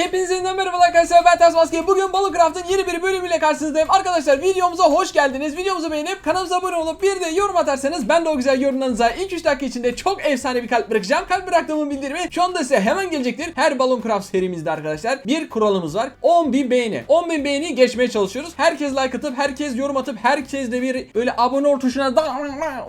Hepinize yeniden merhaba arkadaşlar ben Ters Maske. Bugün Balıkraft'ın yeni bir bölümüyle karşınızdayım. Arkadaşlar videomuza hoş geldiniz. Videomuzu beğenip kanalımıza abone olup bir de yorum atarsanız Ben de o güzel yorumlarınıza ilk 3 dakika içinde çok efsane bir kalp bırakacağım. Kalp bıraktığımın bildirimi şu anda size hemen gelecektir. Her Balıkraft serimizde arkadaşlar bir kuralımız var. 10.000 beğeni. 10.000 beğeni geçmeye çalışıyoruz. Herkes like atıp herkes yorum atıp herkes de bir böyle abone ol tuşuna da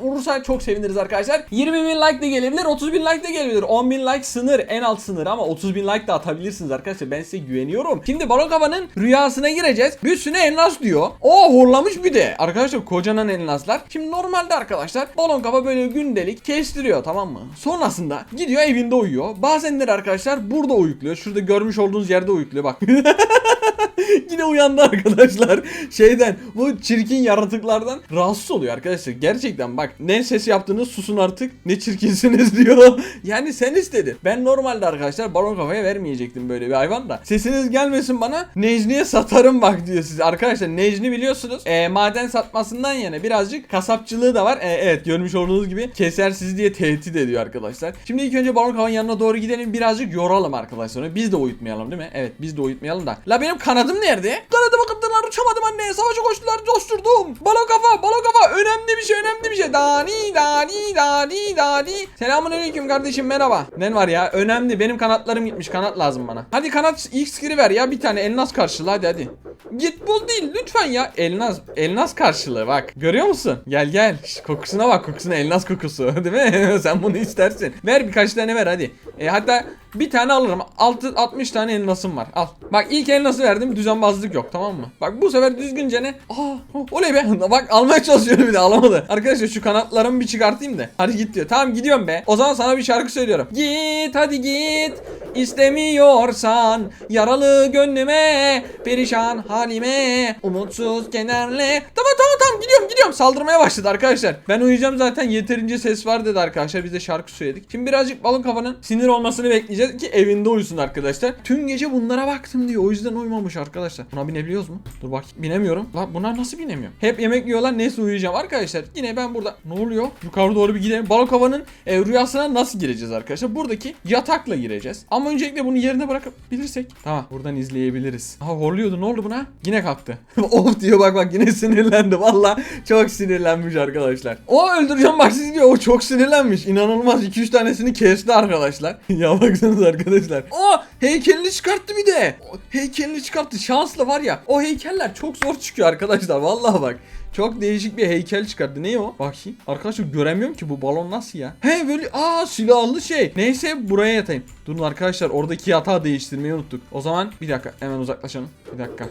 vurursa çok seviniriz arkadaşlar. 20.000 like de gelebilir 30.000 like de gelebilir. 10.000 like sınır en alt sınır ama 30.000 like de atabilirsiniz arkadaşlar ben size güveniyorum. Şimdi Balon Kafa'nın rüyasına gireceğiz. Bir üstüne elmas diyor. O horlamış bir de. Arkadaşlar kocaman elmaslar. Şimdi normalde arkadaşlar Balon Kafa böyle gündelik kestiriyor tamam mı? Sonrasında gidiyor evinde uyuyor. Bazenleri arkadaşlar burada uyukluyor. Şurada görmüş olduğunuz yerde uyukluyor bak. Yine uyandı arkadaşlar. Şeyden bu çirkin yaratıklardan rahatsız oluyor arkadaşlar. Gerçekten bak ne ses yaptınız susun artık ne çirkinsiniz diyor. Yani sen istedin. Ben normalde arkadaşlar balon kafaya vermeyecektim böyle bir hayvan da. Sesiniz gelmesin bana Necni'ye satarım bak diyor size. Arkadaşlar Necni biliyorsunuz e, maden satmasından yana birazcık kasapçılığı da var. E, evet görmüş olduğunuz gibi keser sizi diye tehdit ediyor arkadaşlar. Şimdi ilk önce balon kafanın yanına doğru gidelim birazcık yoralım arkadaşlar. Biz de uyutmayalım değil mi? Evet biz de uyutmayalım da. La benim kanadım nerede? Kanadıma kırdılar uçamadım anne. Savaşa koştular coşturdum. Balon kafa balon kafa önemli bir şey önemli bir şey. Dani dani dani dani. Selamun aleyküm kardeşim merhaba. Ne var ya önemli benim kanatlarım gitmiş kanat lazım bana. Hadi kanat X ver ya bir tane elnas karşılığı hadi hadi. Git bul değil lütfen ya. Elnas elnas karşılığı bak. Görüyor musun? Gel gel. Şş, kokusuna bak kokusuna elnas kokusu değil mi? Sen bunu istersin. Ver birkaç tane ver hadi. E, hatta bir tane alırım. 6 60 tane elmasım var. Al. Bak ilk elması verdim. Düzenbazlık yok tamam mı? Bak bu sefer düzgünce ne? Aa, oley be. Bak almaya çalışıyorum bir de alamadı. Arkadaşlar şu kanatlarımı bir çıkartayım da. Hadi git diyor. Tamam gidiyorum be. O zaman sana bir şarkı söylüyorum. Git hadi git. İstemiyorsan yaralı gönlüme perişan halime umutsuz kenarle. Tamam tamam tamam gidiyorum gidiyorum. Saldırmaya başladı arkadaşlar. Ben uyuyacağım zaten. Yeterince ses var dedi arkadaşlar. Biz de şarkı söyledik. Şimdi birazcık balon kafanın sinir olmasını bekleyeceğiz ki evinde uyusun arkadaşlar. Tüm gece bunlara baktım diyor. O yüzden uyumamış arkadaşlar. Buna binebiliyoruz mu? Dur bak binemiyorum. Lan buna nasıl binemiyorum? Hep yemek yiyorlar. Neyse uyuyacağım. Arkadaşlar yine ben burada ne oluyor? Yukarı doğru bir gidelim. Balon kafanın e, rüyasına nasıl gireceğiz arkadaşlar? Buradaki yatakla gireceğiz. Ama öncelikle bunu yerine bırakabilirsek. Tamam buradan izleyebiliriz. Aha horluyordu. Ne oldu buna? Yine kalktı. Of diyor bak bak yine sinirlendi. Valla çok sinirlenmiş arkadaşlar. O öldüreceğim bak sizi diyor o çok sinirlenmiş. İnanılmaz 2-3 tanesini kesti arkadaşlar. Ya baksanız arkadaşlar. O heykelini çıkarttı bir de. O heykelini çıkarttı. Şanslı var ya o heykeller çok zor çıkıyor arkadaşlar. Vallahi bak çok değişik bir heykel çıkarttı. Ne o? Bakayım. Arkadaşlar göremiyorum ki bu balon nasıl ya? He böyle aa silahlı şey. Neyse buraya yatayım. Durun arkadaşlar oradaki yatağı değiştirmeyi unuttuk. O zaman bir dakika hemen uzaklaşalım. Bir dakika.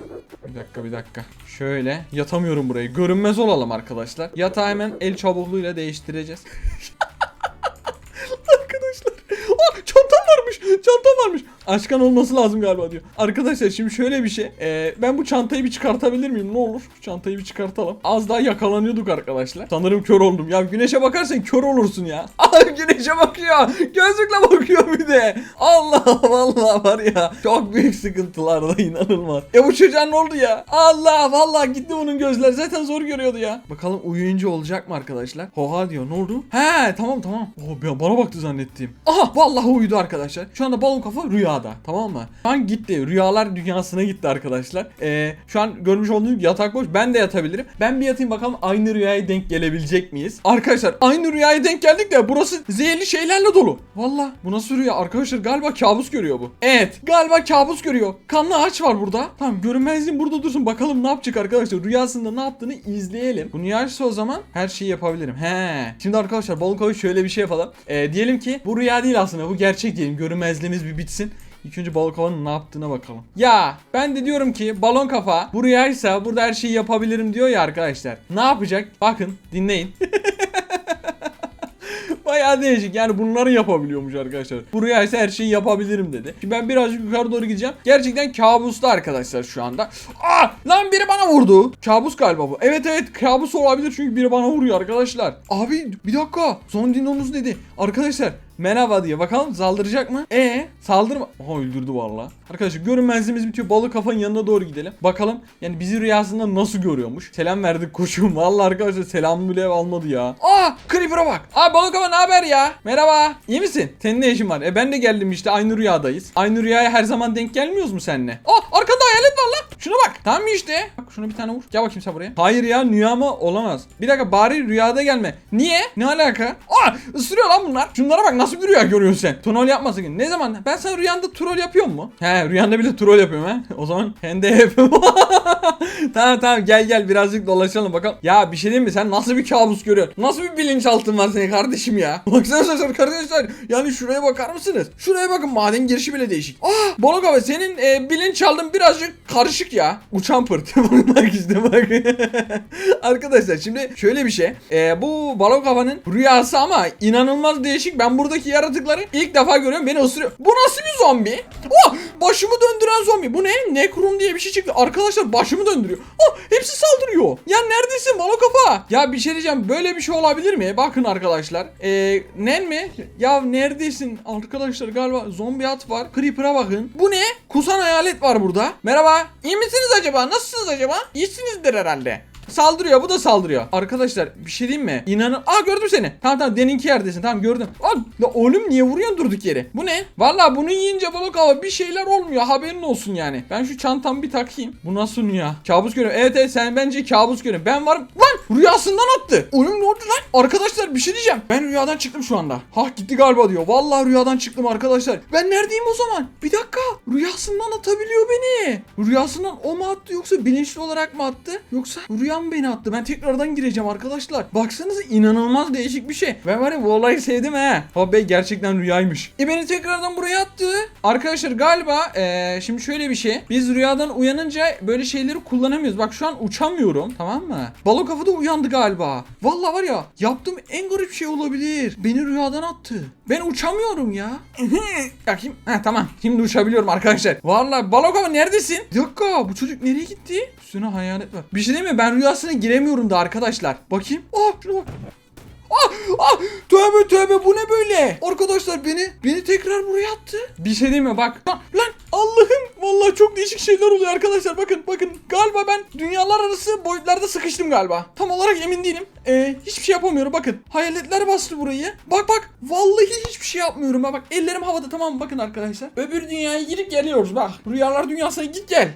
Bir dakika bir dakika. Şöyle yatamıyorum burayı. Görünmez olalım arkadaşlar. Yatağı hemen el çabukluğuyla değiştireceğiz. arkadaşlar. Aa, çantam varmış. Çantam varmış. Aşkan olması lazım galiba diyor. Arkadaşlar şimdi şöyle bir şey. Ee, ben bu çantayı bir çıkartabilir miyim? Ne olur? Şu çantayı bir çıkartalım. Az daha yakalanıyorduk arkadaşlar. Sanırım kör oldum. Ya güneşe bakarsan kör olursun ya. Aa güneşe bakıyor. Gözlükle bakıyor bir de. Allah vallahi var ya. Çok büyük sıkıntılarda inanılmaz. Ya bu çocuğa ne oldu ya? Allah vallahi gitti bunun gözler. Zaten zor görüyordu ya. Bakalım uyuyunca olacak mı arkadaşlar? Hoha diyor. Ne oldu? He tamam tamam. Oh, bana baktı zannettiğim. Aha vallahi uyudu arkadaşlar. Şu anda balon kafa rüyada. Tamam mı? Şu an gitti. Rüyalar dünyasına gitti arkadaşlar. Ee, şu an görmüş olduğunuz gibi yatak boş. Ben de yatabilirim. Ben bir yatayım bakalım aynı rüyaya denk gelebilecek miyiz? Arkadaşlar aynı rüyaya denk geldik de burası zehirli şeylerle dolu. Vallahi bu nasıl rüya? Arkadaşlar galiba kabus görüyor bu. Evet galiba kabus görüyor. Kanlı ağaç var burada. Tamam görünmezliğin burada dursun. Bakalım ne yapacak arkadaşlar. Rüyasında ne yaptığını izleyelim. Bu rüyaysa o zaman her şeyi yapabilirim. He. Şimdi arkadaşlar kavuşu şöyle bir şey yapalım. Ee, diyelim ki bu rüya değil aslında. Bu gerçek diyelim. Görünmezliğimiz bir bitsin. İlk önce kafanın ne yaptığına bakalım. Ya ben de diyorum ki balon kafa bu rüyaysa burada her şeyi yapabilirim diyor ya arkadaşlar. Ne yapacak? Bakın dinleyin. Bayağı değişik yani bunları yapabiliyormuş arkadaşlar. Buraya ise her şeyi yapabilirim dedi. Şimdi ben birazcık yukarı doğru gideceğim. Gerçekten kabuslu arkadaşlar şu anda. Aa lan biri bana vurdu. Kabus galiba bu. Evet evet kabus olabilir çünkü biri bana vuruyor arkadaşlar. Abi bir dakika. Son dinonuz dedi. Arkadaşlar Merhaba diyor. Bakalım saldıracak mı? E saldırma. Aha öldürdü valla. Arkadaşlar görünmezliğimiz bitiyor. Balık kafanın yanına doğru gidelim. Bakalım yani bizi rüyasında nasıl görüyormuş. Selam verdik koşum. Valla arkadaşlar selam bile almadı ya. Aa Creeper'a bak. Aa balık kafa ne haber ya? Merhaba. İyi misin? Senin ne işin var? E ben de geldim işte aynı rüyadayız. Aynı rüyaya her zaman denk gelmiyoruz mu seninle? Aa arkanda hayalet var lan. Şuna bak. Tamam mı işte? Bak şuna bir tane vur. Gel bakayım sen buraya. Hayır ya rüya mı? Olamaz. Bir dakika bari rüyada gelme. Niye? Ne alaka? Aa ısırıyor lan bunlar. Şunlara bak nasıl bir rüya görüyorsun sen. Troll yapma sakın. Ne zaman? Ben sana rüyanda troll yapıyor mu? He rüyanda bile troll yapıyorum he. O zaman hem de yapıyorum. tamam tamam gel gel birazcık dolaşalım bakalım. Ya bir şey diyeyim mi? Sen nasıl bir kabus görüyorsun? Nasıl bir bilinçaltın var senin kardeşim ya? Baksana sen arkadaşlar. Yani şuraya bakar mısınız? Şuraya bakın maden girişi bile değişik. Ah Balık abi senin e, bilinçaltın birazcık karışık ya. Uçan pırt. bak işte bak. Arkadaşlar şimdi şöyle bir şey. E, bu havanın rüyası ama inanılmaz değişik. Ben buradaki yaratıkları ilk defa görüyorum. Beni ısırıyor. Bu nasıl bir zombi? Oh, başımı döndüren zombi. Bu ne? Nekrum diye bir şey çıktı. Arkadaşlar başımı döndürüyor. Oh, hepsi saldırıyor. Ya neredesin balık kafa? Ya bir şey diyeceğim. Böyle bir şey olabilir mi? Bakın arkadaşlar. E, nen mi? Ya neredesin? Arkadaşlar galiba zombi at var. Creeper'a bakın. Bu ne? Kusan hayalet var burada. Merhaba. İyi misiniz acaba? Nasılsınız acaba? İyisinizdir herhalde. Saldırıyor bu da saldırıyor. Arkadaşlar bir şey diyeyim mi? İnanın. Aa gördüm seni. Tamam tamam deninki yerdesin. Tamam gördüm. Aa la oğlum niye vuruyorsun durduk yere? Bu ne? Vallahi bunu yiyince balık hava bir şeyler olmuyor. Haberin olsun yani. Ben şu çantamı bir takayım. Bu nasıl rüya? Kabus görüyorum. Evet evet sen bence kabus görüyorsun. Ben varım. Lan rüyasından attı. Oğlum? Arkadaşlar bir şey diyeceğim. Ben rüyadan çıktım şu anda. Hah gitti galiba diyor. Vallahi rüyadan çıktım arkadaşlar. Ben neredeyim o zaman? Bir dakika. Rüyasından atabiliyor beni. Rüyasından o mu attı yoksa bilinçli olarak mı attı? Yoksa rüya mı beni attı? Ben tekrardan gireceğim arkadaşlar. Baksanıza inanılmaz değişik bir şey. Ben var ya bu olayı sevdim he. Ha be gerçekten rüyaymış. E beni tekrardan buraya attı. Arkadaşlar galiba eee, şimdi şöyle bir şey. Biz rüyadan uyanınca böyle şeyleri kullanamıyoruz. Bak şu an uçamıyorum tamam mı? Balık kafa da uyandı galiba. Vallahi var ya yaptığım en garip şey olabilir. Beni rüyadan attı. Ben uçamıyorum ya. Bakayım. Ha tamam. Şimdi uçabiliyorum arkadaşlar. Vallahi kafa neredesin? Bir dakika bu çocuk nereye gitti? Üstüne hayalet var. Bir şey değil mi? Ben rüyasına giremiyorum da arkadaşlar. Bakayım. Ah şuna bak. Ah, ah, tövbe tövbe bu ne böyle? Arkadaşlar beni beni tekrar buraya attı. Bir şey değil mi bak. Lan, lan Allah'ım vallahi çok değişik şeyler oluyor arkadaşlar. Bakın bakın galiba ben dünyalar arası boyutlarda sıkıştım galiba. Tam olarak emin değilim. Ee, hiçbir şey yapamıyorum bakın. Hayaletler bastı burayı. Bak bak vallahi hiçbir şey yapmıyorum. Ha, bak ellerim havada tamam? Bakın arkadaşlar. Öbür dünyaya girip geliyoruz bak. Rüyalar dünyasına git gel.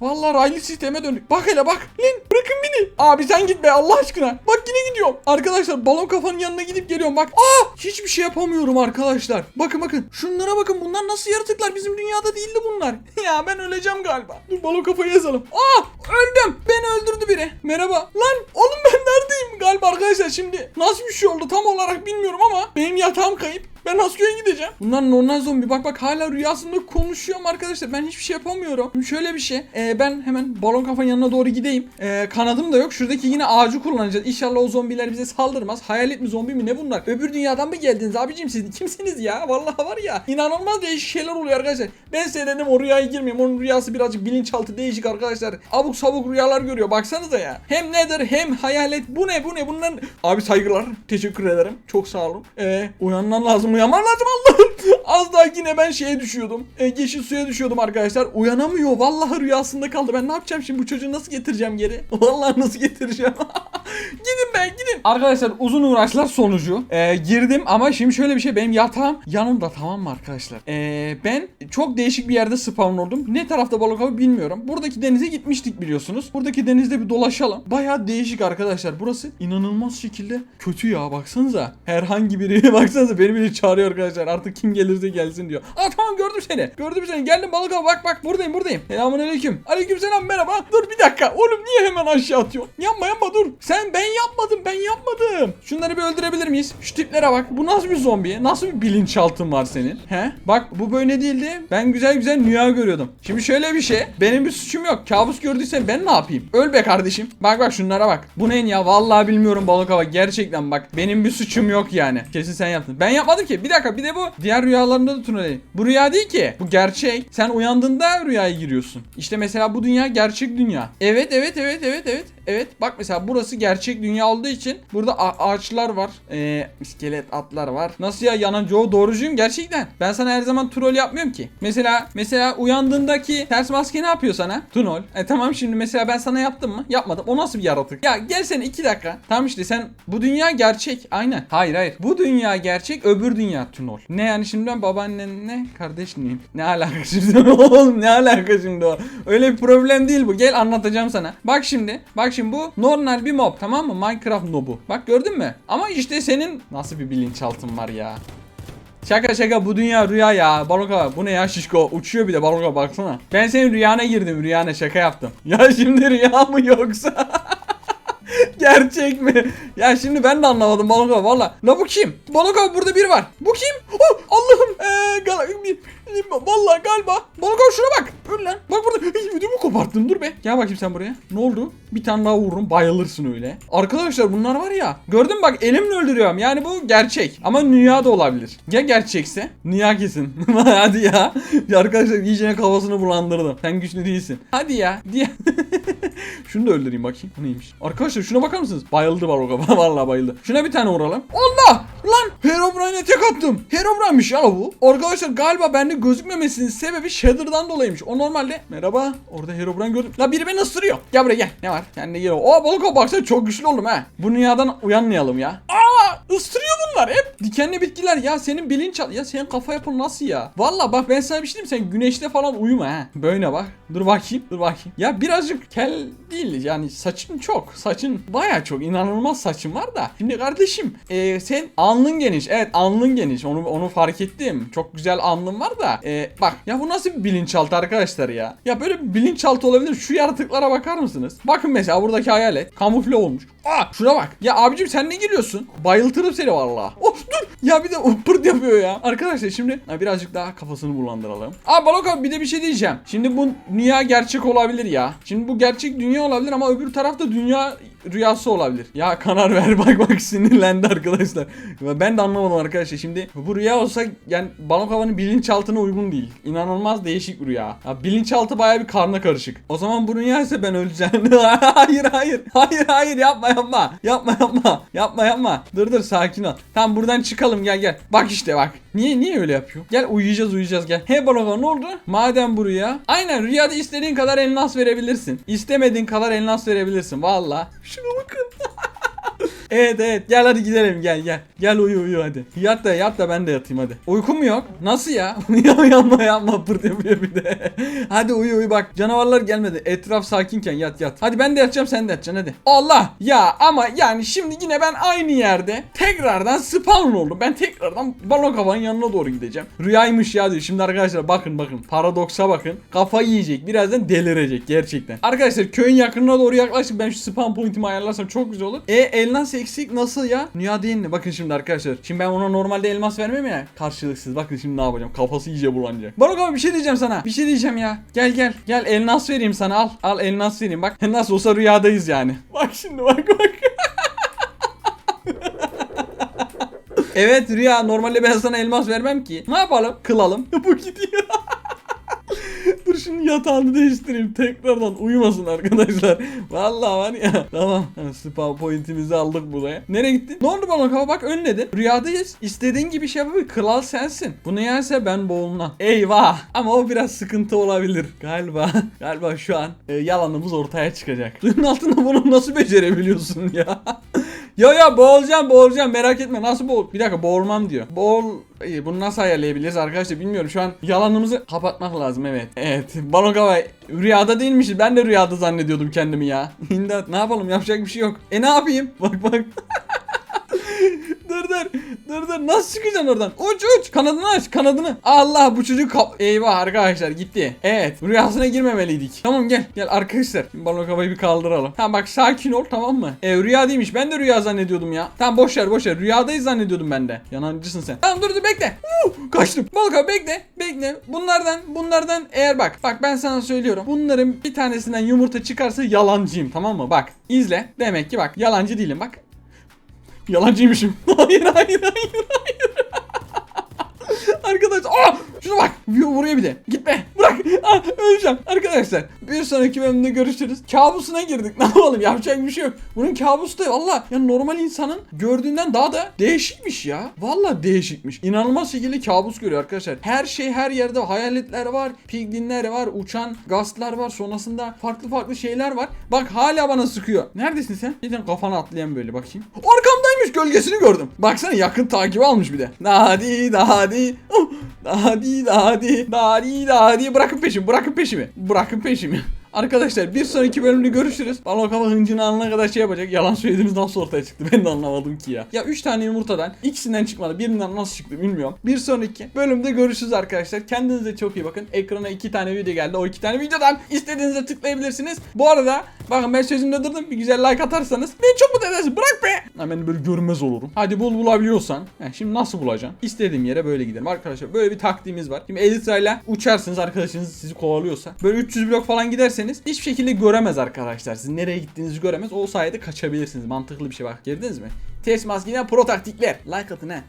Vallahi raylı sisteme döndük. Bak hele bak. Lan bırakın beni. Abi sen git be Allah aşkına. Bak yine gidiyorum. Arkadaşlar balon kafanın yanına gidip geliyorum. Bak. Aa hiçbir şey yapamıyorum arkadaşlar. Bakın bakın. Şunlara bakın. Bunlar nasıl yaratıklar? Bizim dünyada değildi bunlar. ya ben öleceğim galiba. Dur balon kafayı yazalım. Aa öldüm. Beni öldürdü biri. Merhaba. Lan oğlum ben neredeyim? Galiba arkadaşlar şimdi nasıl bir şey oldu tam olarak bilmiyorum ama benim yatağım kayıp. Ben Askö'ye gideceğim. Bunlar normal zombi. Bak bak hala rüyasında konuşuyorum arkadaşlar. Ben hiçbir şey yapamıyorum. Şimdi şöyle bir şey. Ee, ben hemen balon kafanın yanına doğru gideyim. Ee, kanadım da yok. Şuradaki yine ağacı kullanacağız. İnşallah o zombiler bize saldırmaz. Hayalet mi zombi mi ne bunlar? Öbür dünyadan mı geldiniz abicim siz? Kimsiniz ya? Vallahi var ya. İnanılmaz değişik şeyler oluyor arkadaşlar. Ben size dedim o rüyaya girmeyeyim. Onun rüyası birazcık bilinçaltı değişik arkadaşlar. Abuk sabuk rüyalar görüyor. Baksanıza ya. Hem nedir hem hayalet. Bu ne bu ne? Bunların... Abi saygılar. Teşekkür ederim. Çok sağ olun. Ee, uyanman lazım. Uyanman lazım Allah'ım. Az daha yine ben şeye düşüyordum. E, yeşil suya düşüyordum arkadaşlar. Uyanamıyor. Vallahi rüyasında kaldı. Ben ne yapacağım şimdi bu çocuğu nasıl getireceğim geri? Vallahi nasıl getireceğim? gidin be gidin. Arkadaşlar uzun uğraşlar sonucu e, girdim ama şimdi şöyle bir şey benim yatağım yanımda tamam mı arkadaşlar? E, ben çok değişik bir yerde spawn oldum. Ne tarafta balık avı bilmiyorum. Buradaki denize gitmiştik biliyorsunuz. Buradaki denizde bir dolaşalım. Baya değişik arkadaşlar. Burası inanılmaz şekilde kötü ya baksanıza. Herhangi biri baksanıza beni biri çağırıyor arkadaşlar. Artık kim gelirse gelsin diyor. Aa tamam gördüm seni. Gördüm seni. Geldim balık avı bak bak buradayım buradayım. Selamun aleyküm. Aleyküm selam merhaba. Dur bir dakika. Oğlum niye hemen aşağı atıyorsun? Yapma yapma dur. Sen ben yapmadım ben yapmadım. Şunları bir öldürebilir miyiz? Şu tiplere bak. Bu nasıl bir zombi? Nasıl bir bilinçaltın var senin? He? Bak bu böyle değildi. Ben güzel güzel rüya görüyordum. Şimdi şöyle bir şey. Benim bir suçum yok. Kabus gördüysen ben ne yapayım? Öl be kardeşim. Bak bak şunlara bak. Bu ne ya? Vallahi bilmiyorum balık hava. Gerçekten bak. Benim bir suçum yok yani. Kesin sen yaptın. Ben yapmadım ki. Bir dakika bir de bu diğer rüyalarında da turneli. Bu rüya değil ki. Bu gerçek. Sen uyandığında rüyaya giriyorsun. İşte mesela bu dünya gerçek dünya. Evet evet evet evet evet. Evet bak mesela burası gerçek dünya olduğu için burada ağaçlar var. Ee, iskelet atlar var. Nasıl ya yanan Joe doğrucuyum gerçekten. Ben sana her zaman troll yapmıyorum ki. Mesela mesela uyandığındaki ters maske ne yapıyor sana? Tunol. E tamam şimdi mesela ben sana yaptım mı? Yapmadım. O nasıl bir yaratık? Ya gel sen iki dakika. Tamam işte sen bu dünya gerçek. Aynen. Hayır hayır. Bu dünya gerçek öbür dünya Tunol. Ne yani şimdi ben babaannen ne? Kardeş miyim? Ne alaka şimdi? Oğlum ne alaka şimdi o? Öyle bir problem değil bu. Gel anlatacağım sana. Bak şimdi. Bak şimdi bu normal bir mob tamam mı? Minecraft mobu. Bak gördün mü? Ama işte senin nasıl bir bilinçaltın var ya. Şaka şaka bu dünya rüya ya. Baloka bu ne ya şişko? Uçuyor bir de baloka baksana. Ben senin rüyana girdim rüyana şaka yaptım. Ya şimdi rüya mı yoksa? Gerçek mi? Ya şimdi ben de anlamadım Baloka valla. La bu kim? Baloka burada biri var. Bu kim? Oh, Allah'ım. Ee, Vallahi galiba. Baloka şuna bak. Dur lan. Bak burada. Ödümü koparttın dur be. Gel bakayım sen buraya. Ne oldu? Bir tane daha vururum bayılırsın öyle. Arkadaşlar bunlar var ya. Gördün mü bak elimle öldürüyorum. Yani bu gerçek. Ama dünya da olabilir. Ya gerçekse? Dünya kesin. Hadi ya. ya. Arkadaşlar iyice kafasını bulandırdım. Sen güçlü değilsin. Hadi ya. Diye. Şunu da öldüreyim bakayım. Bu neymiş? Arkadaşlar şuna bakar mısınız? Bayıldı Baroka. Vallahi bayıldı. Şuna bir tane vuralım. Allah! Lan! Herobrine'e tek attım. Herobrine'miş ya bu. Arkadaşlar galiba bende gözükmemesinin sebebi Shader'dan dolayıymış. O normalde merhaba. Orada Herobrine gördüm. La biri beni ısırıyor. Gel buraya gel. Ne var? Kendine gel. Oo Baroka baksana çok güçlü oldum ha. Bu dünyadan uyanmayalım ya. Aa! Isırıyor bunlar hep. Dikenli bitkiler ya senin bilinç ya senin kafa yapın nasıl ya? Valla bak ben sana bir şey diyeyim sen güneşte falan uyuma ha. Böyle bak. Dur bakayım. Dur bakayım. Ya birazcık kel değil yani saçın çok. Saçın baya çok inanılmaz saçın var da. Şimdi kardeşim e, sen alnın geniş. Evet alnın geniş. Onu onu fark ettim. Çok güzel alnın var da. e, bak ya bu nasıl bir bilinçaltı arkadaşlar ya? Ya böyle bir bilinçaltı olabilir. Şu yaratıklara bakar mısınız? Bakın mesela buradaki hayalet kamufle olmuş. Aa şuna bak. Ya abicim sen ne giriyorsun? Bayıltırım seni valla. Of dur. Ya bir de pırt yapıyor ya. Arkadaşlar şimdi birazcık daha kafasını bulandıralım. Aa Balok abi bir de bir şey diyeceğim. Şimdi bu dünya gerçek olabilir ya. Şimdi bu gerçek dünya olabilir ama öbür tarafta dünya rüyası olabilir. Ya kanar ver bak bak sinirlendi arkadaşlar. Ben de anlamadım arkadaşlar. Şimdi bu rüya olsa yani Balok havanın bilinçaltına uygun değil. İnanılmaz değişik bir rüya. Ya bilinçaltı baya bir karna karışık. O zaman bu rüya ise ben öleceğim. hayır hayır. Hayır hayır yapma yapma. Yapma yapma. Yapma yapma. Dur dur sakin ol. Tamam buradan çıkalım gel gel. Bak işte bak. Niye niye öyle yapıyor? Gel uyuyacağız uyuyacağız gel. He Balok ne oldu? Madem bu rüya. Aynen rüyada istediğin kadar elmas verebilirsin. İstemediğin kadar elmas verebilirsin. Valla. Şuna. Evet evet gel hadi gidelim gel gel. Gel uyu uyu hadi. Yat da yat da ben de yatayım hadi. Uykum yok? Nasıl ya? ya yapma yapma pırt yapıyor bir de. hadi uyu uyu bak canavarlar gelmedi. Etraf sakinken yat yat. Hadi ben de yatacağım sen de yatacaksın hadi. Allah ya ama yani şimdi yine ben aynı yerde tekrardan spawn oldum. Ben tekrardan balon kafanın yanına doğru gideceğim. Rüyaymış ya diyor. Şimdi arkadaşlar bakın bakın paradoksa bakın. Kafayı yiyecek. Birazdan delirecek gerçekten. Arkadaşlar köyün yakınına doğru yaklaştık. Ben şu spawn point'imi ayarlarsam çok güzel olur. E elmas eksik nasıl ya? Dünya değil mi? Bakın şimdi arkadaşlar. Şimdi ben ona normalde elmas vermem ya. Karşılıksız. Bakın şimdi ne yapacağım. Kafası iyice bulanacak. Barok abi bir şey diyeceğim sana. Bir şey diyeceğim ya. Gel gel. Gel elmas vereyim sana al. Al elmas vereyim bak. Nasıl olsa rüyadayız yani. Bak şimdi bak bak. Evet Rüya normalde ben sana elmas vermem ki. Ne yapalım? Kılalım. Bu gidiyor. Dur şimdi yatağını değiştireyim. Tekrardan uyumasın arkadaşlar. Vallahi var ya. Tamam. Spa pointimizi aldık buraya. Nereye gittin? Ne oldu bana kafa bak önledin. Rüyadayız. İstediğin gibi şey yapabilir. Kral sensin. Bunu yerse ben boğulmam. Eyvah. Ama o biraz sıkıntı olabilir. Galiba. Galiba şu an e, yalanımız ortaya çıkacak. Suyun altında bunu nasıl becerebiliyorsun ya? Ya ya boğulacağım boğulacağım. Merak etme. Nasıl boğul? Bir dakika boğulmam diyor. Boğul İyi, bunu nasıl ayarlayabiliriz arkadaşlar bilmiyorum. Şu an yalanımızı kapatmak lazım evet. Evet Balogava rüyada değilmiş. Ben de rüyada zannediyordum kendimi ya. İmdat ne yapalım? Yapacak bir şey yok. E ne yapayım? Bak bak dur dur. Dur dur. Nasıl çıkacaksın oradan? Uç uç. Kanadını aç kanadını. Allah bu çocuk kap eyvah arkadaşlar gitti. Evet rüyasına girmemeliydik. Tamam gel gel arkadaşlar. Şimdi balon kafayı bir kaldıralım. Tamam bak sakin ol tamam mı? E, rüya değilmiş. Ben de rüya zannediyordum ya. Tamam boş ver boş ver. Rüyadayız zannediyordum ben de. Yalancısın sen. Tamam dur dur bekle. Uh, kaçtım. Balon kafa bekle bekle. Bunlardan bunlardan eğer bak bak ben sana söylüyorum. Bunların bir tanesinden yumurta çıkarsa yalancıyım tamam mı? Bak izle. Demek ki bak yalancı değilim. Bak. Yalancıymışım. hayır hayır hayır hayır. Arkadaş aa şuna bak vuruyor bir de gitme bırak Ah, öleceğim. Arkadaşlar bir sonraki bölümde görüşürüz. Kabusuna girdik. Ne yapalım? Yapacak bir şey yok. Bunun kabusu da valla ya normal insanın gördüğünden daha da değişikmiş ya. Valla değişikmiş. İnanılmaz şekilde kabus görüyor arkadaşlar. Her şey her yerde hayaletler var, piglinler var, uçan gazlar var. Sonrasında farklı farklı şeyler var. Bak hala bana sıkıyor. Neredesin sen? Neden kafana atlayan böyle bakayım. Arkamdaymış gölgesini gördüm. Baksana yakın takibi almış bir de. Dadi dadi. Oh. Dadi dadi. Bırakın peşimi bırakın peşimi. Bırakın peşimi. Arkadaşlar bir sonraki bölümde görüşürüz. O kafa hıncını alana kadar şey yapacak. Yalan söylediğimiz nasıl ortaya çıktı ben de anlamadım ki ya. Ya 3 tane yumurtadan ikisinden çıkmadı. Birinden nasıl çıktı bilmiyorum. Bir sonraki bölümde görüşürüz arkadaşlar. Kendinize çok iyi bakın. Ekrana 2 tane video geldi. O 2 tane videodan istediğinize tıklayabilirsiniz. Bu arada bakın ben sözümde durdum. Bir güzel like atarsanız beni çok mutlu edersiniz. Bırak be. Ha, ben böyle görmez olurum. Hadi bul bulabiliyorsan. He, şimdi nasıl bulacaksın? İstediğim yere böyle gidelim. Arkadaşlar böyle bir taktiğimiz var. Şimdi Elytra'yla uçarsınız arkadaşınız sizi kovalıyorsa. Böyle 300 blok falan giderseniz hiçbir şekilde göremez arkadaşlar. Siz nereye gittiğinizi göremez. O sayede kaçabilirsiniz. Mantıklı bir şey bak. Girdiniz mi? Test maskine pro taktikler. Like atın he.